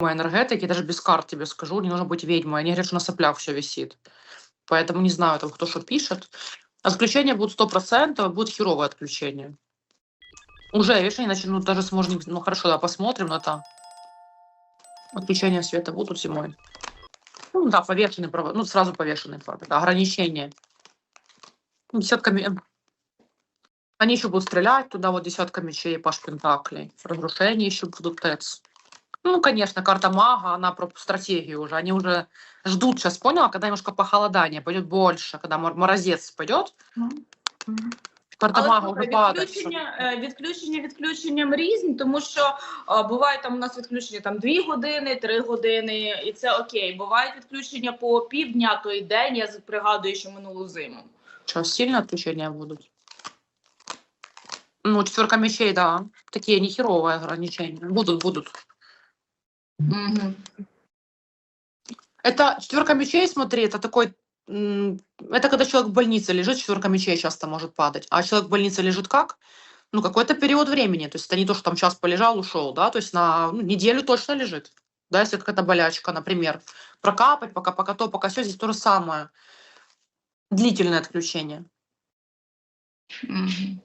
энергетики, даже без карт тебе скажу, не нужно быть ведьмой. Они говорят, что на соплях все висит. Поэтому не знаю, там, кто что пишет. Отключения будут 100%, будет херовое отключение. Уже, видишь, они начали, ну, даже сможем, ну, хорошо, да, посмотрим на это. Отключения света будут зимой. Ну, да, повешенный, провод, ну, сразу повешенный провод, да, ограничения. Ну, Десятка ме- Они еще будут стрелять туда, вот десятка мечей, паш пентаклей. Разрушения еще будут ТЭЦ. Ну, конечно, карта мага, она про стратегию уже. Они уже ждут сейчас, поняла, когда немножко похолодание пойдет больше, когда мор- морозец пойдет. Карта Але мага слухай, уже відключення, відключення відключенням різні, тому що е, буває там у нас відключення там 2 години, 3 години, і це окей. Бувають відключення по півдня, то й день. Я пригадую, що минулу зиму. Что, сильно отключения будут? Ну, четверка мечей, да. Такие нехеровые ограничения. Будут, будут. Угу. Это четверка мечей, смотри, это такой... Это когда человек в больнице лежит, четверка мечей часто может падать. А человек в больнице лежит как? Ну, какой-то период времени. То есть это не то, что там час полежал, ушел, да, то есть на ну, неделю точно лежит. Да, если какая-то болячка, например, прокапать, пока, пока то, пока все, здесь то же самое. Длительное отключение.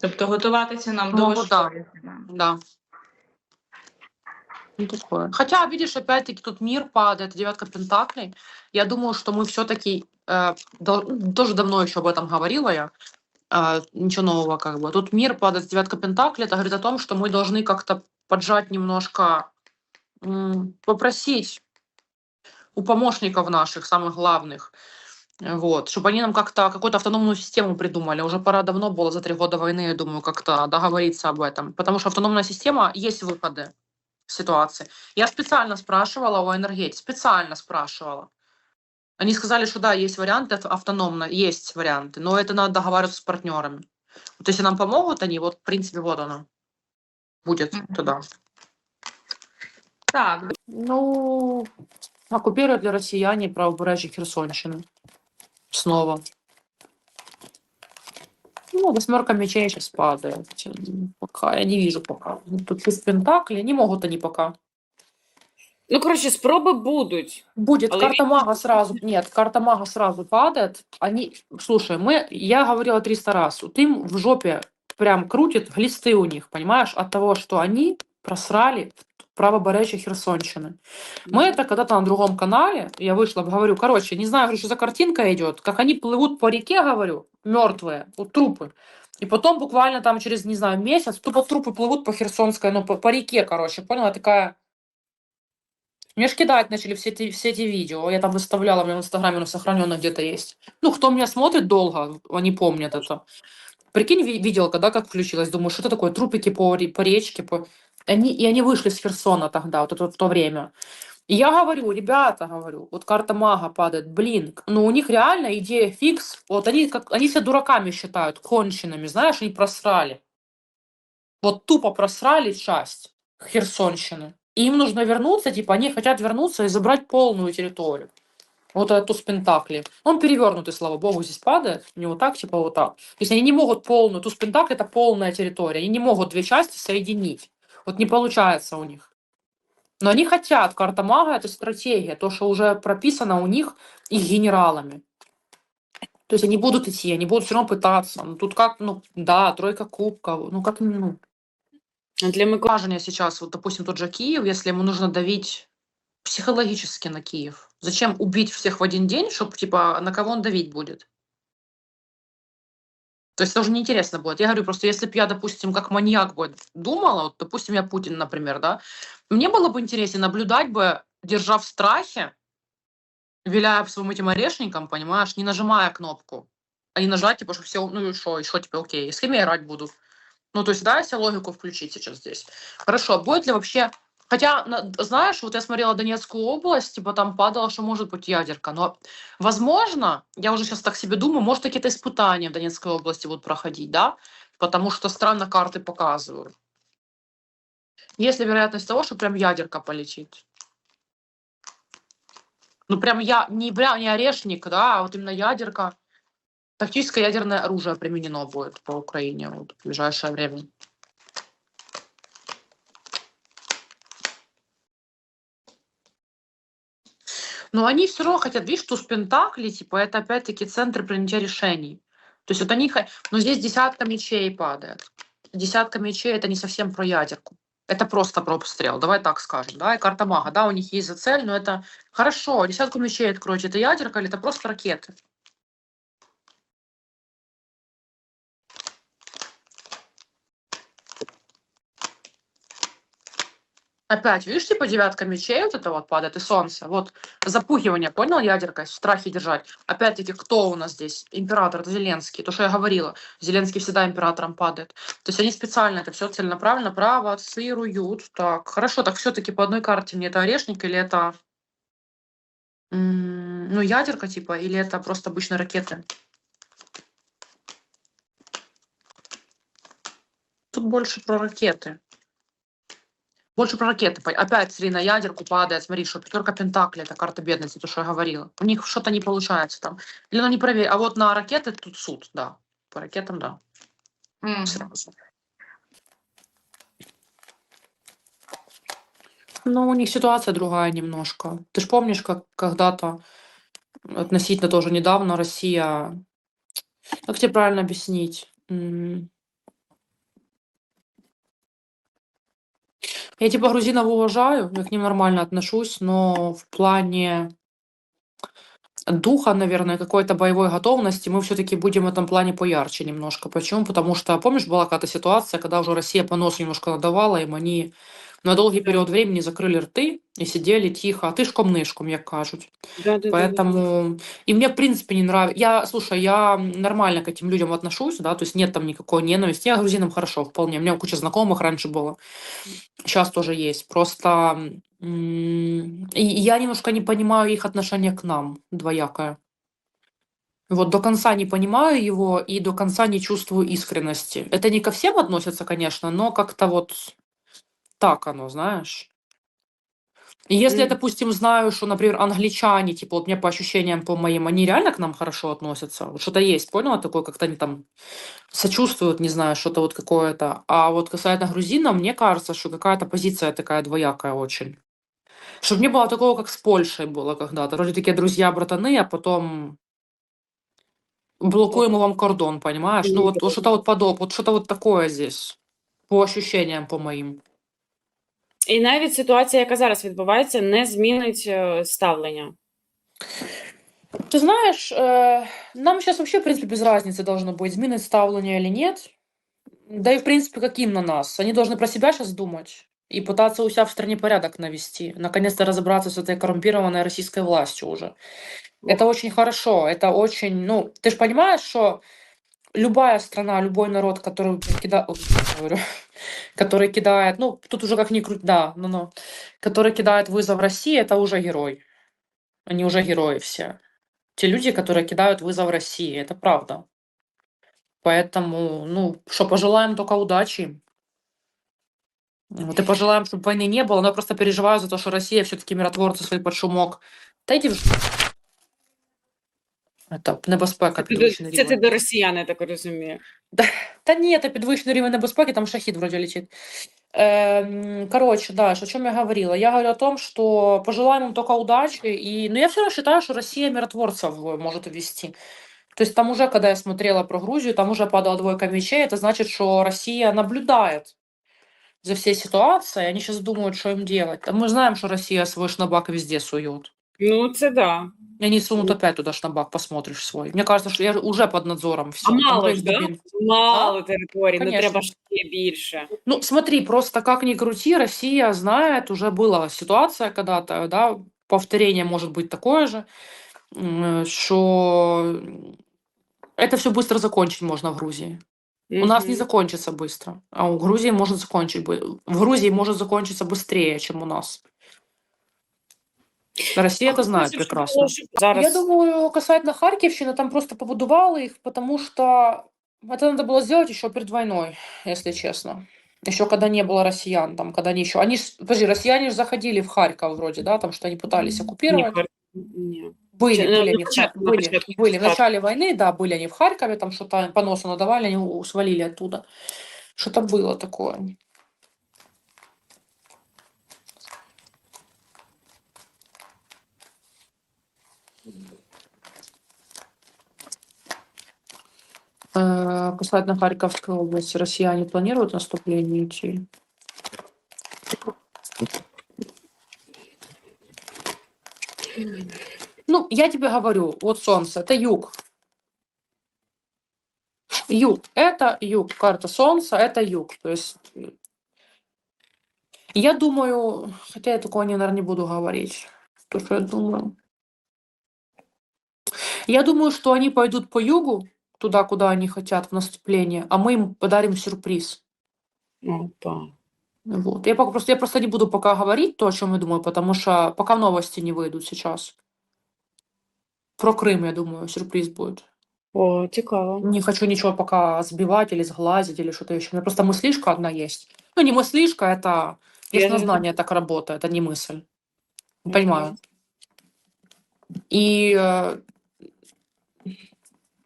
Тобто готуватися нам Ну, до вот да. Да. Ну, такое. Хотя, видишь, опять-таки тут мир падает, девятка пентаклей. Я думаю, что мы все-таки тоже давно еще об этом говорила я. э, ничего нового как бы. Тут мир падает, девятка пентаклей. Это говорит о том, что мы должны как-то поджать немножко, м, попросить у помощников наших, самых главных, э, вот, чтобы они нам как-то какую-то автономную систему придумали. Уже пора давно было за три года войны, я думаю, как-то договориться об этом. Потому что автономная система есть выходы ситуации. Я специально спрашивала у энергетики, специально спрашивала. Они сказали, что да, есть варианты ав- автономно, есть варианты, но это надо договариваться с партнерами. Вот если нам помогут они, вот, в принципе, вот оно будет туда. Так, Ну, оккупируют ли россияне правобережье Херсонщины? Снова. Ну, восьмерка мечей сейчас падает. Пока я не вижу пока. Ну, Тут без пентакли. Не могут они пока. Ну, коротше, спроби будуть. Будет Але карта мага сразу. Нет, карта мага сразу падает. Они, слушай, мы, я говорила 300 раз, вот им в жопе прям крутит глисты у них, понимаешь, от того, что они просрали правобережье Херсонщины. Мы это когда-то на другом канале, я вышла, говорю, короче, не знаю, что за картинка идет, как они плывут по реке, говорю, мертвые, вот трупы. И потом буквально там через, не знаю, месяц, тупо трупы плывут по Херсонской, ну, по, по реке, короче, поняла, такая... Мне ж кидать начали все эти, все эти видео, я там выставляла, у меня в Инстаграме оно сохранено где-то есть. Ну, кто меня смотрит долго, они помнят это. Прикинь, ви- видел, когда как включилась, думаю, что это такое, трупики по, по речке, по... Они, и они вышли с Херсона тогда, вот это в то время. Я говорю, ребята, говорю, вот карта мага падает, блин, ну у них реально идея фикс, вот они, как, они себя дураками считают, конченными, знаешь, они просрали. Вот тупо просрали часть Херсонщины. И им нужно вернуться, типа, они хотят вернуться и забрать полную территорию. Вот этот туз Пентакли. Он перевернутый, слава богу, здесь падает. Не вот так, типа вот так. То есть они не могут полную... Туз Пентакли — это полная территория. Они не могут две части соединить. Вот не получается у них. Но они хотят. Карта мага — это стратегия. То, что уже прописано у них их генералами. То есть они будут идти, они будут все равно пытаться. Ну, тут как, ну, да, тройка кубков. Ну, как, ну, А Для Миколи важнее сейчас, вот, допустим, тот же Киев, если ему нужно давить психологически на Киев. Зачем убить всех в один день, чтобы, типа, на кого он давить будет? То есть тоже неинтересно будет. Я говорю, просто если бы я, допустим, как маньяк бы думала, вот, допустим, я Путин, например, да, мне было бы интереснее наблюдать бы, держа в страхе, виляя своим этим орешником, понимаешь, не нажимая кнопку, а не нажать, типа, что все, ну и что, и что, типа, окей, с кем я играть буду? Ну, то есть, да, если логику включить сейчас здесь. Хорошо, будет ли вообще... Хотя, на- знаешь, вот я смотрела Донецкую область, типа там падало, что может быть ядерка, но, возможно, я уже сейчас так себе думаю, может, какие-то испытания в Донецкой области будут проходить, да, потому что странно карты показывают. Есть ли вероятность того, что прям ядерка полетит? Ну, прям я, не, прям не орешник, да, а вот именно ядерка. Тактическое ядерное оружие применено будет по Украине вот, в ближайшее время. Но они все равно хотят, видишь, туз Пентакли, типа, это опять-таки центр принятия решений. То есть вот они, но здесь десятка мечей падает. Десятка мечей это не совсем про ядерку. Это просто про обстрел, давай так скажем, да, и карта мага, да, у них есть за цель, но это хорошо, десятку мечей откройте, это ядерка или это просто ракеты? Опять, видишь, типа девятка мечей вот это вот падает, и солнце. Вот запугивание, понял, ядеркой, в страхе держать. Опять-таки, кто у нас здесь? Император, это Зеленский. То, что я говорила. Зеленский всегда императором падает. То есть они специально это все целенаправленно провоцируют. Так, хорошо, так все-таки по одной карте мне это орешник или это... Ну, ядерка, типа, или это просто обычные ракеты? Тут больше про ракеты. Больше про ракеты. Опять, смотри, на ядерку падает, смотри, что пятерка Пентакли, это карта бедности, то, что я говорила. У них что-то не получается там. Или оно не проверь. А вот на ракеты тут суд, да. По ракетам, да. Мгм. Сразу. Ну, у них ситуация другая немножко. Ты ж помнишь, как когда-то, относительно тоже недавно, Россия... Как тебе правильно объяснить? Я типа грузинов уважаю, я к ним нормально отношусь, но в плане духа, наверное, какой-то боевой готовности мы все-таки будем в этом плане поярче немножко. Почему? Потому что, помнишь, была какая-то ситуация, когда уже Россия по носу немножко надавала, им они на долгий Да. период времени закрыли рты и сидели тихо, а тишком-нишком, як кажуть. Да-да-да-да. Поэтому и мне, в принципе, не нравится. Я, слушай, я нормально к этим людям отношусь, да, то есть нет там никакой ненависти. Я грузинам хорошо, вполне. У меня куча знакомых раньше было. Сейчас тоже есть. Просто и я немножко не понимаю их отношение к нам, двоякое. Вот до конца не понимаю его и до конца не чувствую искренности. Это не ко всем относится, конечно, но как-то вот так оно, знаешь. И если я, допустим, знаю, что, например, англичане, типа, вот мне по ощущениям, по моим, они реально к нам хорошо относятся. Вот что-то есть, поняла, такое, как-то они там сочувствуют, не знаю, что-то вот какое-то. А вот касательно грузинов, мне кажется, что какая-то позиция такая двоякая очень. Чтобы не было такого, как с Польшей было когда-то. Вроде такие друзья-братаны, а потом блокуем вам кордон, понимаешь? Ну вот, вот что-то вот подобное, вот что-то вот такое здесь. По ощущениям, по моим. І навіть ситуація, яка зараз відбувається, не змінить е, ставлення. Ты знаешь, э, нам сейчас вообще, в принципе, без разницы должно быть, изменить ставление или нет. Да и, в принципе, каким на нас. Они должны про себя сейчас думать и пытаться у себя в стране порядок навести. Наконец-то разобраться с этой коррумпированной российской властью уже. Это очень хорошо, это очень... Ну, ты же понимаешь, что любая страна, любой народ, который кидает... который кидает... Ну, тут уже как ни крути, да, ну, ну, который кидает вызов России, это уже герой. Они уже герои все. Те люди, которые кидают вызов России, это правда. Поэтому, ну, что, пожелаем только удачи. Вот и пожелаем, чтобы войны не было, но я просто переживаю за то, что Россия все-таки миротворцы свой под шумок. В ж- Это небезпека Це ти, підвищений до- це ти рівень. до росіян, я так розумію. Та ні, це підвищений рівень небезпеки, там шахід вроде летит. Эм, Короче, да, о чем я говорила? Я говорю о том, что пожелаем им только удачи. И, ну, я все равно считаю, что Россия миротворцев э, может ввести. То есть там уже, когда я смотрела про Грузию, там уже падала двойка мечей. Это значит, что Россия наблюдает за всей ситуацией. Они сейчас думают, что им делать. А мы знаем, что Россия свой шнабак везде сует. Ну, це да. И они сунут опять туда шнабак, посмотришь свой. Мне кажется, что я уже под надзором. Все. А мало ж, да? Мало територій, ну Конечно. треба ж ще більше. Ну, смотри, просто как ни крути, Россия знает, уже была ситуация когда-то, да, повторение может быть такое же, что это все быстро закончить можно в Грузии. У нас не закончится быстро, а у Грузии может закончить в Грузии может закончиться быстрее, чем у нас. Россия это знает Щоб прекрасно. Зараз Я думаю, касательно Харьковщины, там просто побудовали их, потому что это надо было сделать еще перед войной, если честно. Еще когда не было россиян, там, когда они еще... Они, ж- подожди, россияне же заходили в Харьков вроде, да, там что они пытались оккупировать. Ні. Были, Чи- были, на они, в Хар- были, початку были. В начале войны, да, были они в Харькове, там что-то по носу надавали, они свалили оттуда. Что-то было такое. Э, Касательно Харьковской области, россияне планируют наступление идти? Ну, я тебе говорю, вот солнце, это юг. Юг, это юг. Карта солнца, это юг. То есть, э, я думаю, хотя я такого, наверное, не буду говорить. То, что я думаю. Я думаю, что они пойдут по югу, туда, куда они хотят, в наступление, а мы им подарим сюрприз. Опа. Вот. Я пока просто, я просто не буду пока говорить то, о чем я думаю, потому что пока новости не выйдут сейчас. Про Крым, я думаю, сюрприз будет. О, цікаво. Не хочу ничего пока сбивать или сглазить или что-то еще. У меня просто мыслишка одна есть. Ну, не мыслишка, это Я не яснознание так работает, это не мысль. Понимаю. И, э,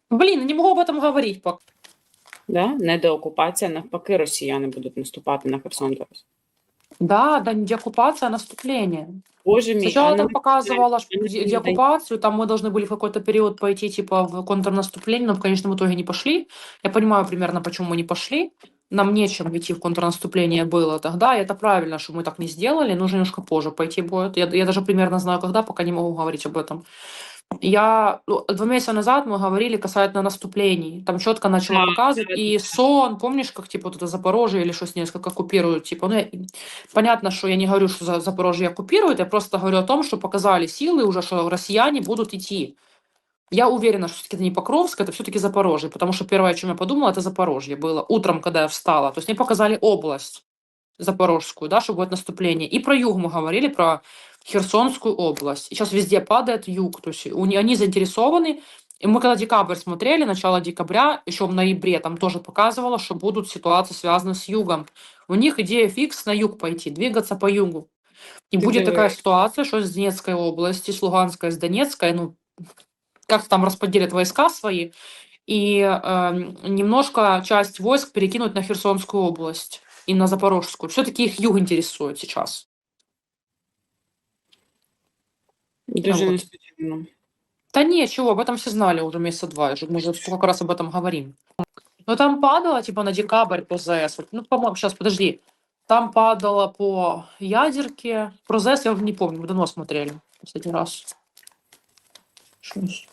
блин, не могу об этом говорить пока. Да? Не деокупація, навпаки, росіяни будуть наступати на Херсон зараз. Да, да, не деоккупация, а наступление. Боже мій, Сначала а там нам- показывала что они де- не деоккупацию, там мы должны были в какой-то период пойти типа в контрнаступление, но в конечном итоге не пошли. Я понимаю примерно, почему мы не пошли. Нам нечем идти в контрнаступление было тогда, и это правильно, что мы так не сделали, нужно немножко позже пойти будет. Я, я даже примерно знаю, когда, пока не могу говорить об этом. Я ну, два месяца назад мы говорили касательно наступлений. Там четко начало Да, показывать. И сон, помнишь, как типа вот это Запорожье или что с ней, как оккупируют, типа, ну, я- понятно, что я не говорю, что за- Запорожье оккупируют, я просто говорю о том, что показали силы уже, что россияне будут идти. Я уверена, что все-таки это не Покровск, это все-таки Запорожье, потому что первое, о чем я подумала, это Запорожье было утром, когда я встала. То есть мне показали область Запорожскую, да, что будет наступление. И про юг мы говорили, про Херсонскую область. И сейчас везде падает юг, то есть они заинтересованы. И мы когда декабрь смотрели, начало декабря, еще в ноябре, там тоже показывало, что будут ситуации, связанные с югом. У них идея фикс на юг пойти, двигаться по югу. И Ты будет такая ситуация, что с Донецкой области, с Луганской, с Донецкой, ну, как там распределят войска свои, и эм, немножко часть войск перекинуть на Херсонскую область и на Запорожскую. Все-таки их юг интересует сейчас. Вот. несподівано. Да ничего, об этом все знали уже месяца два, уже- мы уже сколько раз об этом говорим. Но там падало, типа, на декабрь по ЗС. Вот, Ну, по-моему, сейчас, подожди. Там падало по ядерке. Про ЗС я уже не помню, мы давно смотрели последний раз. Щас.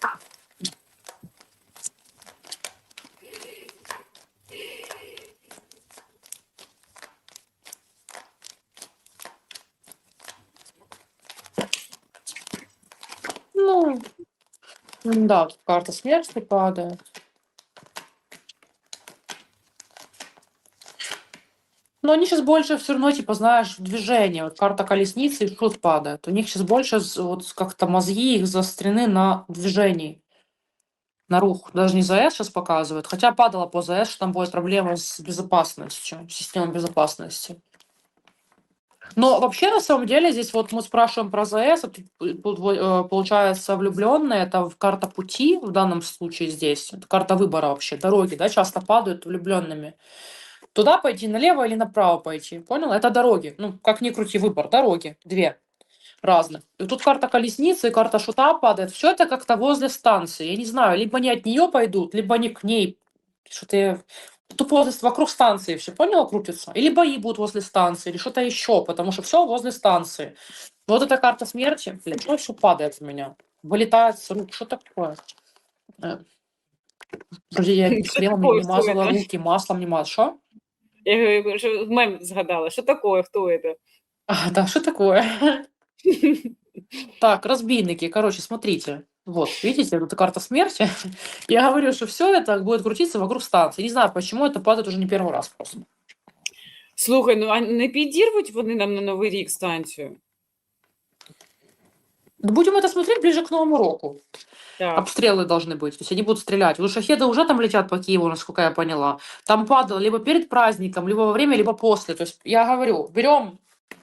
Ну, да, тут карта смерти падает. Но они сейчас больше все равно, типа, знаешь, в движении. Вот карта колесницы и шут падает. У них сейчас больше вот как-то мозги их заострены на движении. На рух. Даже не ЗС сейчас показывают. Хотя падала по ЗС, что там будет проблема с безопасностью, системой безопасности. Но вообще, на самом деле, здесь вот мы спрашиваем про ЗС, а э, э, получается, влюбленные, это карта пути в данном случае здесь, это карта выбора вообще, дороги, да, часто падают влюбленными. Туда пойти, налево или направо пойти, понял? Это дороги, ну, как ни крути, выбор, дороги, две разных. И тут карта колесницы и карта шута падает, все это как-то возле станции, я не знаю, либо они от нее пойдут, либо они к ней, что-то я- Тут возле, вокруг станции все, поняла, крутится? Или бои будут возле станции, или что-то еще, потому что все возле станции. Вот эта карта смерти, блин, что еще падает в меня? Вылетает с рук, что такое? Э, Вроде я Что кремом такое, не что мазала это? руки, маслом не мазала. Что? Я що мем згадала. Що таке, хто це? А, да, что такое? Так, разбийники, короче, смотрите. Вот, видите, вот эта карта смерти. Я говорю, что все это будет крутиться вокруг станции. Не знаю, почему это падает уже не первый раз просто. Слухай, ну а не підірвуть вони нам на Новий рік станцію? Будем это смотреть ближе к Новому року. Так. Обстрелы должны быть, то есть они будут стрелять. Вот шахеды уже там летят по Киеву, насколько я поняла. Там падало либо перед праздником, либо во время, либо после. То есть я говорю, берем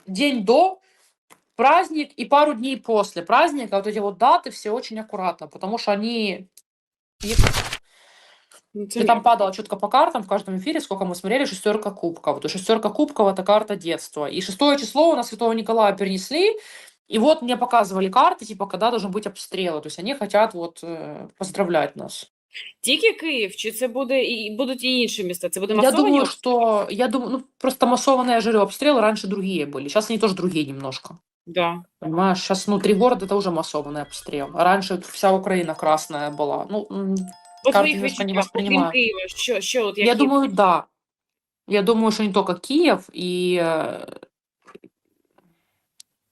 день до, праздник и пару дней после праздника. Вот эти вот даты все очень аккуратно, потому что они... их- Ну, це И там падало четко по картам в каждом эфире, сколько мы смотрели, шестерка кубков. Вот шестерка кубков это карта детства. И шестое число у нас Святого Николая перенесли, И вот мне показывали карты, типа, когда должен быть обстрел. То есть они хотят вот э, поздравлять нас. Тільки Київ, чи це буде і будуть і інші міста? Це буде Я масовані думаю, обстріли? что я думаю, ну просто массованные, я же говорю, обстрелы раньше другие были. Сейчас они тоже другие немножко. Да. Понимаешь, сейчас, ну, три города это уже массованный обстрел. А раньше вся Украина красная была. Ну, м, По Карти твоїх немножко не відчуттях, окрім воспринимаю. Києва, що, що от я які думаю, да. Я думаю, что не только Киев, и э,